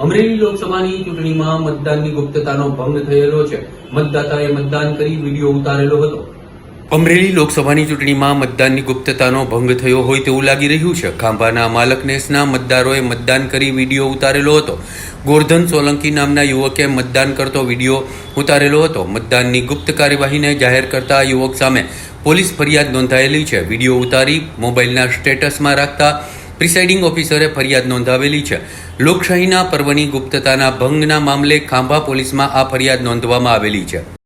અમરેલી લોકસભાની ચૂંટણીમાં મતદાનની ગુપ્તતાનો ભંગ થયેલો છે. મતદાતાએ મતદાન કરી વીડિયો ઉતારેલો હતો. અમરેલી લોકસભાની ચૂંટણીમાં મતદાનની ગુપ્તતાનો ભંગ થયો હોય તેવું લાગી રહ્યું છે. ખાંભાના માલકનેસના મતદારોએ મતદાન કરી વીડિયો ઉતારેલો હતો. ગોરધન સોલંકી નામના યુવકે મતદાન કરતો વીડિયો ઉતારેલો હતો. મતદાનની ગુપ્ત કાર્યવાહીને જાહેર કરતા યુવક સામે પોલીસ ફરિયાદ નોંધાયેલી છે. વીડિયો ઉતારી મોબાઈલના સ્ટેટસમાં રાખતા પ્રિસાઇડિંગ ઓફિસરે ફરિયાદ નોંધાવેલી છે. લોકશાહીના પર્વની ગુપ્તતાના ભંગના મામલે ખાંભા પોલીસમાં આ ફરિયાદ નોંધવામાં આવેલી છે.